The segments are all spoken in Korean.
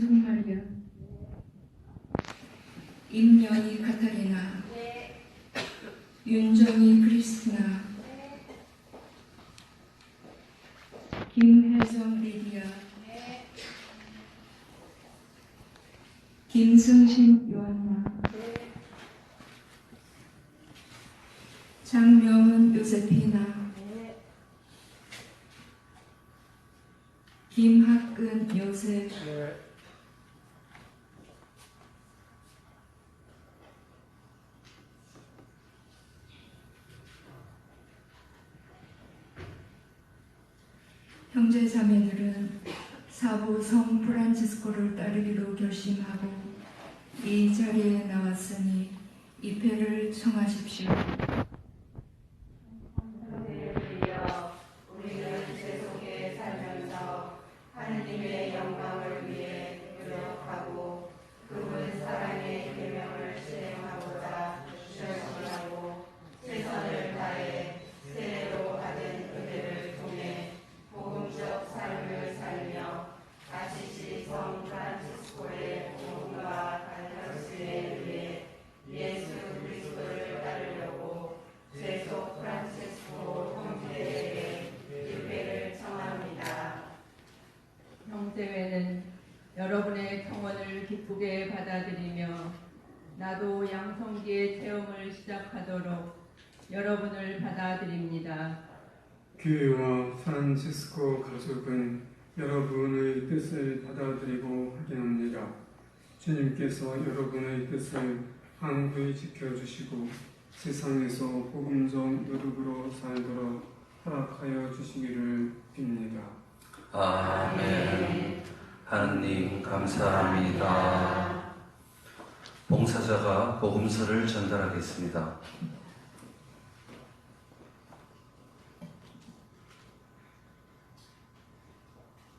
정말요. 임연희 카타리나, 윤정희 크리스티나, 김혜정 리디아, 김승신 요한나, 장명은 요세피나, 김학근 요셉, 형제 자매들은 사부 성 프란치스코를 따르기로 결심하고 이 자리에 나왔으니 입회를 청하십시오. 기쁘게 받아들이며 나도 양성기의 체험을 시작하도록 여러분을 받아들입니다. 교회와 프란치스코 가족은 여러분의 뜻을 받아들이고 확인합니다. 주님께서 여러분의 뜻을 항구히 지켜주시고 세상에서 복음적 노력으로 살도록 허락하여 주시기를 빕니다. 아멘. 하느님 감사합니다. 봉사자가 복음서를 전달하겠습니다.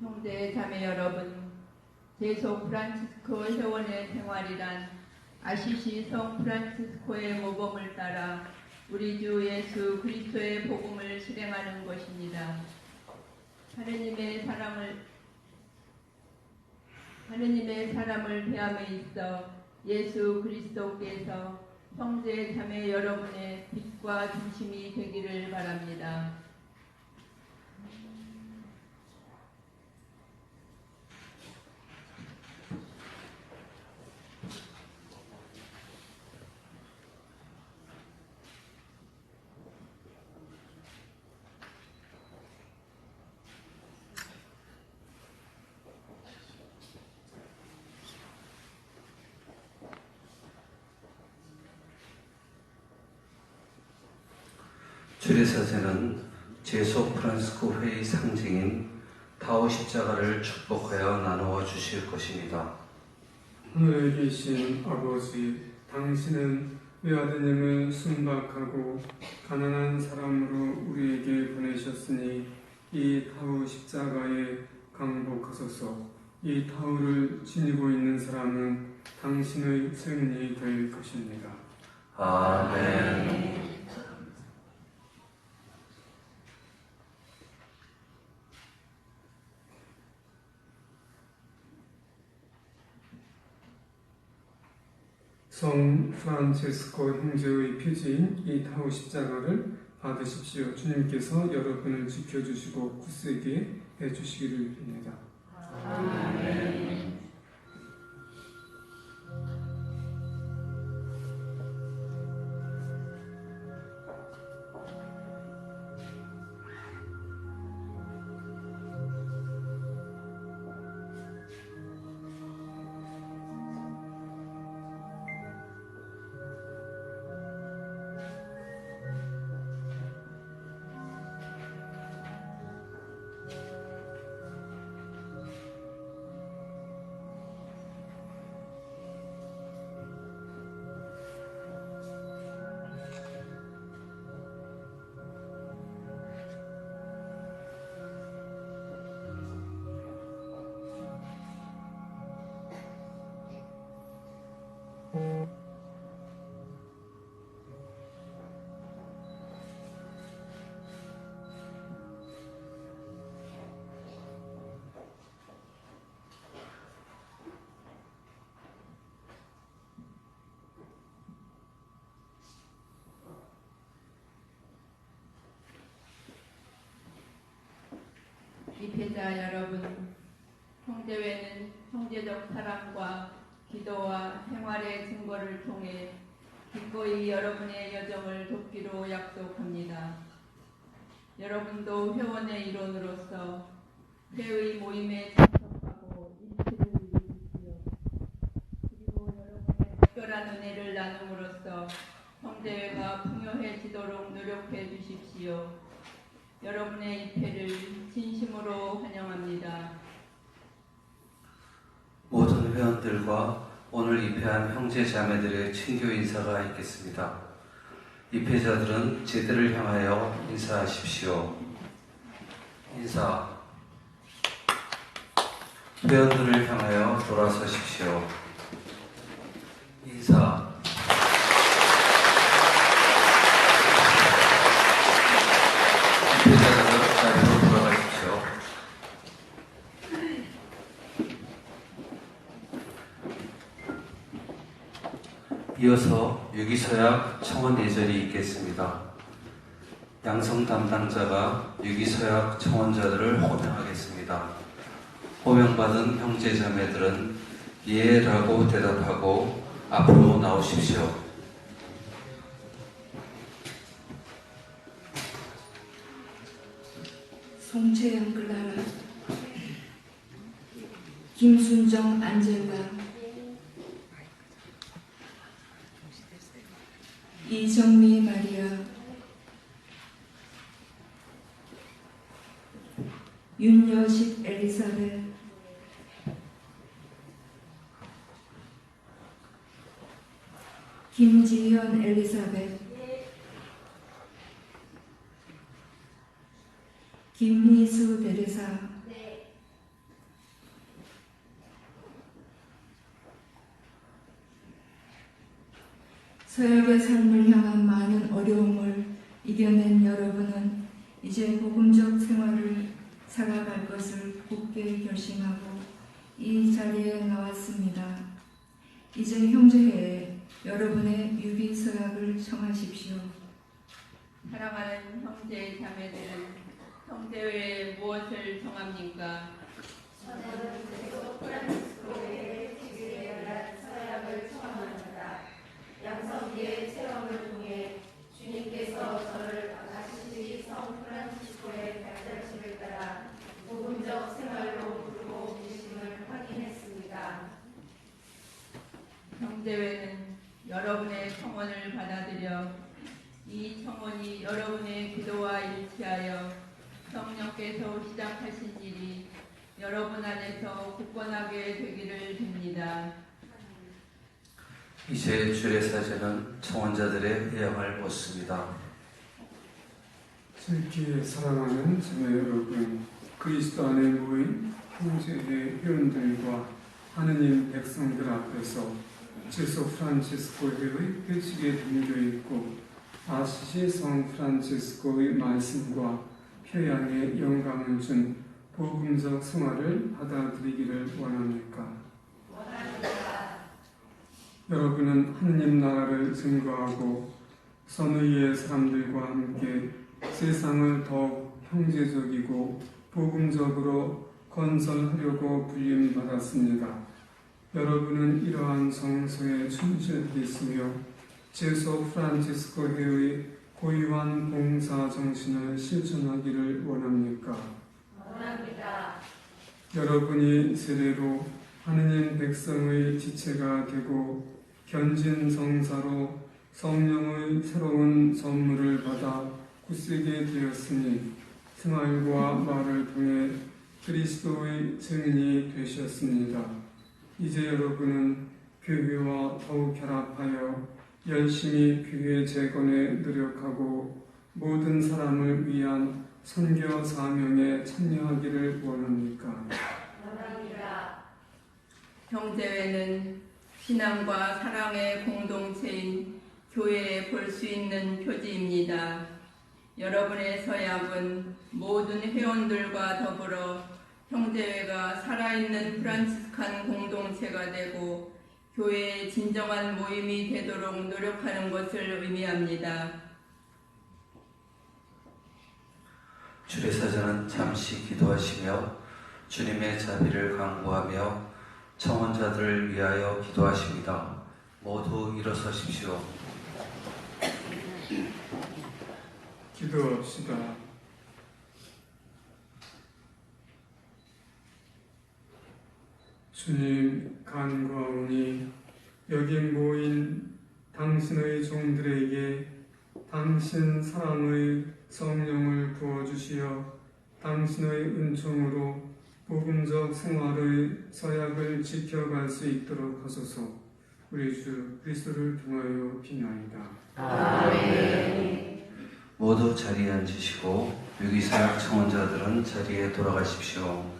형제 자매 여러분, 제속 프란치스코 회원의 생활이란 아시시 성 프란치스코의 모범을 따라 우리 주 예수 그리스도의 복음을 실행하는 것입니다. 하느님의 사랑을 하느님의 사람을 대함에 있어 예수 그리스도께서 형제 자매 여러분의 빛과 중심이 되기를 바랍니다. 주례사제는 제소 프란스코 회의 상징인 타오 십자가를 축복하여 나누어 주실 것입니다. 하늘에 계신 아버지, 당신은 외아드님을 순박하고 가난한 사람으로 우리에게 보내셨으니 이 타우 십자가에 강복하소서. 이 타우를 지니고 있는 사람은 당신의 증인이 될 것입니다. 아멘. 성 프란체스코 형제의 표지인 이 타우 십자가를 받으십시오. 주님께서 여러분을 지켜주시고 굳세게 해주시기를 빕니다. 입회자 여러분, 형제회는 형제적 사랑과 기도와 생활의 증거를 통해 기꺼이 여러분의 여정을 돕기로 약속합니다. 여러분도 회원의 일원으로서 회의 모임에 참석하고 일치를 이루십시오. 그리고 여러분의 특별한 은혜를 나눔으로써 형제회가 풍요해지도록 노력해 주십시오. 여러분의 입회를 진심으로 환영합니다. 모든 회원들과 오늘 입회한 형제 자매들의 친교 인사가 있겠습니다. 입회자들은 제대를 향하여 인사하십시오. 인사. 회원들을 향하여 돌아서십시오. 인사. 입회자들은 자리로 돌아가십시오. 이어서 유기서약 청원 예절이 있겠습니다. 양성 담당자가 유기서약 청원자들을 호명하겠습니다. 호명받은 형제자매들은 예라고 대답하고 앞으로 나오십시오. 송채영 클라라 김순정 안젤라 이정미 마리아. 윤여식 엘리사벳. 김지현 엘리사벳. 김미수 대리사 서약의 삶을 향한 많은 어려움을 이겨낸 여러분은 이제 복음적 생활을 살아갈 것을 굳게 결심하고 이 자리에 나왔습니다. 이제 형제회에 여러분의 유비 서약을 청하십시오. 사랑하는 형제 자매들은 형제회에 무엇을 정합니까? 양성기의 체험을 통해 주님께서 저를 다시 성 프란치스코의 발자취를 따라 복음적 생활로 부르고 계심을 확인했습니다. 형제회는 여러분의 청원을 받아들여 이 청원이 여러분의 기도와 일치하여 성령께서 시작하신 일이 여러분 안에서 굳건하게 되기를 빕니다. 이제 주례사제는 청원자들의 회양을 묻습니다. 즐기에 사랑하는 자매 여러분, 그리스도 안에 모인 형제의 회원들과 하느님 백성들 앞에서 제소 프란치스코의 표칙에 담겨 있고 아시시 성 프란치스코의 말씀과 표양에 영감을 준 복음적 생활을 받아들이기를 원합니까? 여러분은 하느님 나라를 증거하고 선의의 사람들과 함께 세상을 더욱 형제적이고 복음적으로 건설하려고 불림받았습니다. 여러분은 이러한 성서에 충실되시며 제소 프란치스코 회의 고유한 봉사 정신을 실천하기를 원합니까? 원합니다. 여러분이 세례로 하느님 백성의 지체가 되고 견진 성사로 성령의 새로운 선물을 받아 굳세게 되었으니 생활과 말을 통해 그리스도의 증인이 되셨습니다. 이제 여러분은 교회와 더욱 결합하여 열심히 교회 재건에 노력하고 모든 사람을 위한 선교 사명에 참여하기를 원합니까? 원합니다. 형제회는 신앙과 사랑의 공동체인 교회에 볼 수 있는 표지입니다. 여러분의 서약은 모든 회원들과 더불어 형제회가 살아있는 프란치스칸 공동체가 되고 교회의 진정한 모임이 되도록 노력하는 것을 의미합니다. 주례사자는 잠시 기도하시며 주님의 자비를 강구하며 청원자들을 위하여 기도하십니다. 모두 일어서십시오. 기도합시다. 주님 간구하오니 여기 모인 당신의 종들에게 당신 사랑의 성령을 부어주시어 당신의 은총으로 복음적 생활의 서약을 지켜갈 수 있도록 하소서 우리 주 그리스도를 통하여 비나이다. 모두 자리에 앉으시고 유기사역 청원자들은 자리에 돌아가십시오.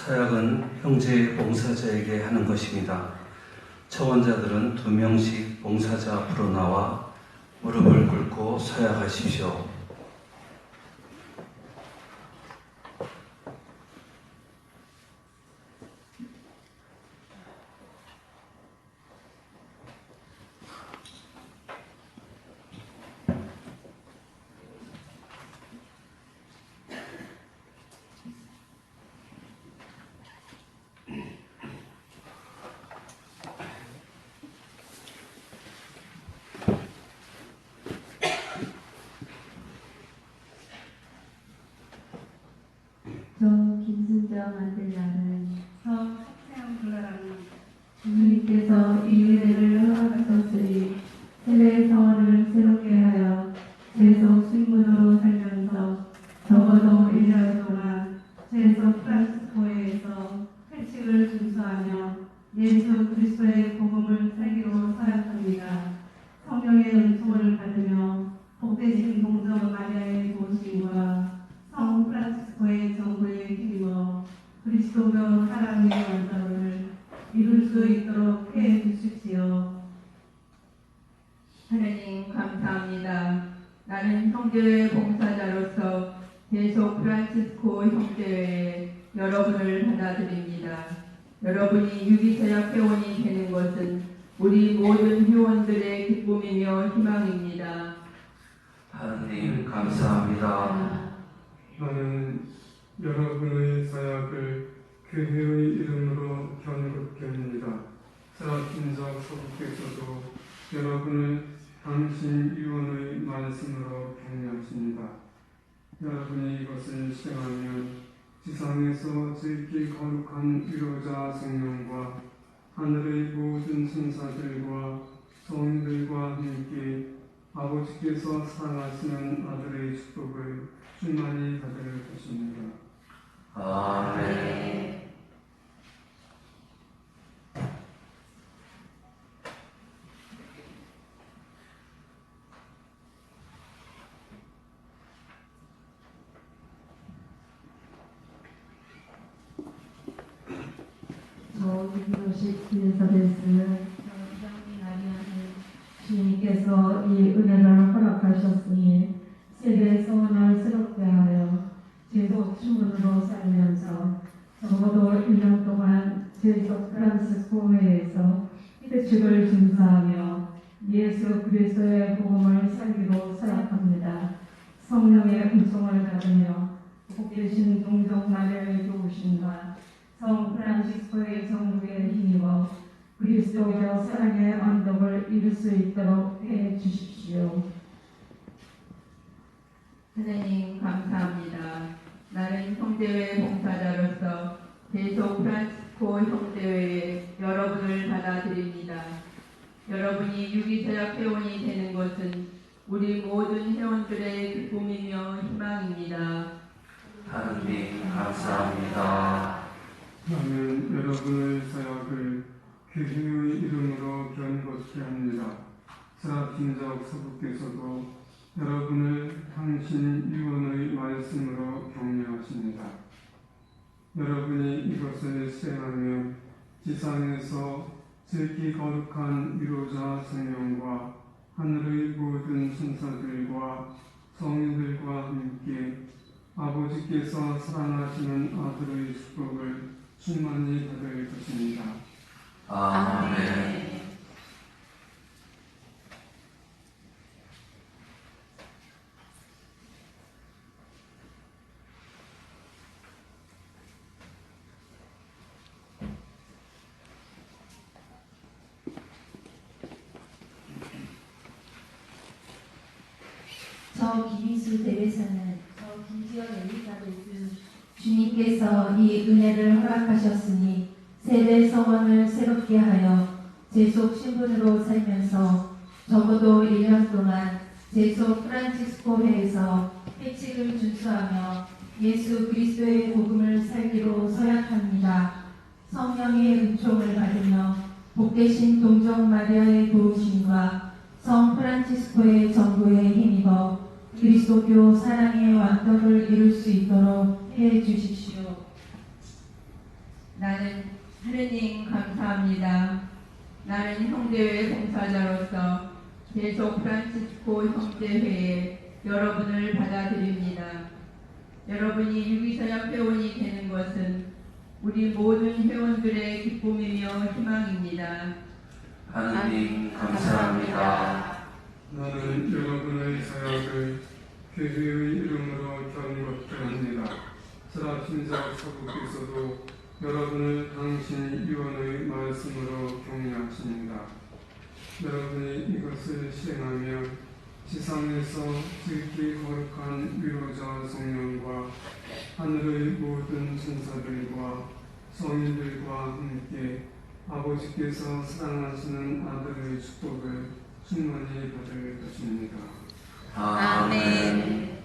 사약은 형제 봉사자에게 하는 것입니다. 청원자들은 두 명씩 봉사자 앞으로 나와 무릎을 꿇고 서약하십시오. 저 김순정 아들나는 저 석태영 불러라는 주님께서 이 은혜를 허락하셨으니 세례 서원을 새롭게 하여 계속 신문으로 살면서 적어도 1년 동안 제속 프란스코에서 회칙을 준수하며 예수 그리스도의 복음을 살기로 서약합니다. 성령의 은총을 받으며 복되신 동정 마리아의 도심과 성 프란시스코의 정부에 힘입어 그리스도교 사랑의 원자를 이룰 수 있도록 해 주십시오. 하나님 감사합니다. 나는 형제회 봉사자로서 계속 프란치스코 형제회에 여러분을 받아들입니다. 여러분이 유기서약 회원이 되는 것은 우리 모든 회원들의 기쁨이며 희망입니다. 하나님 감사합니다. 나는 여러분의 사약을 교회의 이름으로 견고케 합니다. 세라핀적 서부께서도 여러분을 당신 유언의 말씀으로 격려하십니다. 여러분이 이것을 시행하면 지상에서 지극히 거룩한 위로자 성령과 하늘의 모든 천사들과 성인들과 함께 아버지께서 사랑하시는 아들의 축복을 충만히 받을 것입니다. 아멘. 저 김효식 엘리사베스 정이 아니하는 주님께서 이 은혜를 허락하셨으니 세대 소원을 새롭게 하여 제도 주문으로 살면서 적어도 1년 동안 제속 프란스코 회에서 회칙을 준수하며 예수 그리스도의 복음을 살기로 서약합니다. 성령의 은총을 받으며 복되신 동정 마리아의 도우심과 성 프란시스코의 정부에 힘입어 그리스도교 사랑의 언덕을 이룰 수 있도록 해 주십시오. 하나님 감사합니다. 나는 형제회 봉사자로서 계속 프란치스코 형제회에 여러분을 받아들입니다. 여러분이 유기서약 회원이 되는 것은 우리 모든 회원들의 기쁨이며 희망입니다. 하나님 감사합니다. 나는 여러분의 사역을 교회의 이름으로 견고케 합니다. 세라핀적 서부께서도 여러분을 당신 유언의 말씀으로 격려하십니다. 여러분이 이것을 시행하며 지상에서 지극히 거룩한 위로자 성령과 하늘의 모든 천사들과 성인들과 함께 아버지께서 사랑하시는 아들의 축복을 충만히 받을 것입니다. 아멘. 저 김희수 대회사는 저 김지연 엘리사베스 주님께서 이 은혜를 허락하셨으니 세대 서원을 새롭게 하여 제속 신분으로 살면서 적어도 1년 동안 제속 프란치스코 회에서 회칙을 준수하며 예수 그리스도의 복음을 살기로 서약합니다. 성령의 은총을 받으며 복되신 동정 마리아의 도우심과 성 프란치스코의 전도에 힘입어 그리스도교 사랑의 완덕을 이룰 수 있도록 해 주십시오. 나는 하느님 감사합니다. 나는 형제회 봉사자로서 계속 프란치스코 형제회에 여러분을 받아들입니다. 여러분이 유기서약 회원이 되는 것은 우리 모든 회원들의 기쁨이며 희망입니다. 하느님 감사합니다. 나는 여러분의 사역을 교회의 이름으로 견고합니다. 스라핀자 사부께서도 여러분을 당신 유언의 말씀으로 격려하십니다. 여러분이 이것을 실행하며 지상에서 지극히 거룩한 위로자 성령과 하늘의 모든 천사들과 성인들과 함께 아버지께서 사랑하시는 아들의 축복을 충만히 받을 것입니다. 아멘.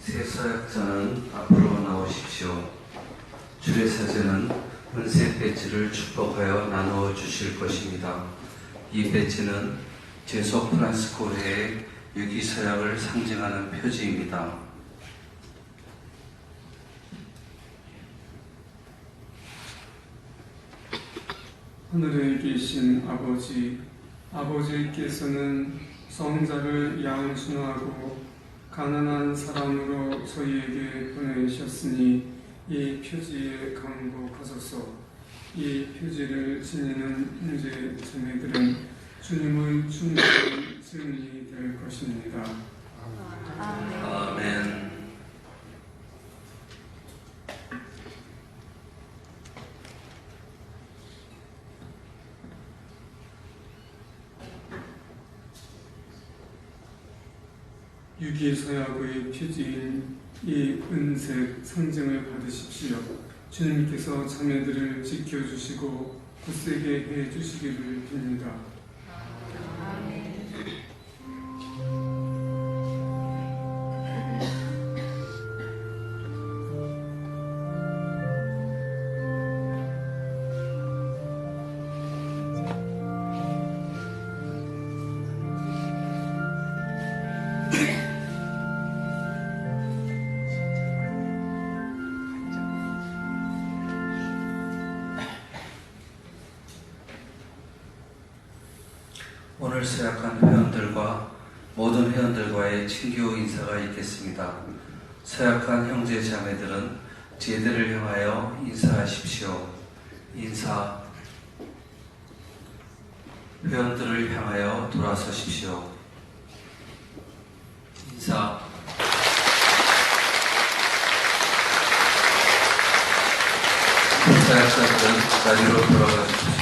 새 서약자는 앞으로 나오십시오. 주례 사제는 은색 배지를 축복하여 나누어 주실 것입니다. 이 배지는 제소 프란스코회의 유기 서약을 상징하는 표지입니다. 하늘에 계신 아버지, 아버지께서는 성자를 양순하고 가난한 사람으로 저희에게 보내셨으니 이 표지에 강복하소서. 이 표지를 지니는 형제 자매들은 주님의 충분한 증인이 될 것입니다. 아멘. 유기서약의 표지인 이 은색 상징을 받으십시오. 주님께서 자매들을 지켜주시고 굳세게 해주시기를 빕니다. 오늘 서약한 회원들과 모든 회원들과의 친교 인사가 있겠습니다. 서약한 형제 자매들은 제대를 향하여 인사하십시오. 인사. 회원들을 향하여 돌아서십시오. 인사. 서약자들은 자리로 돌아가 주십시오.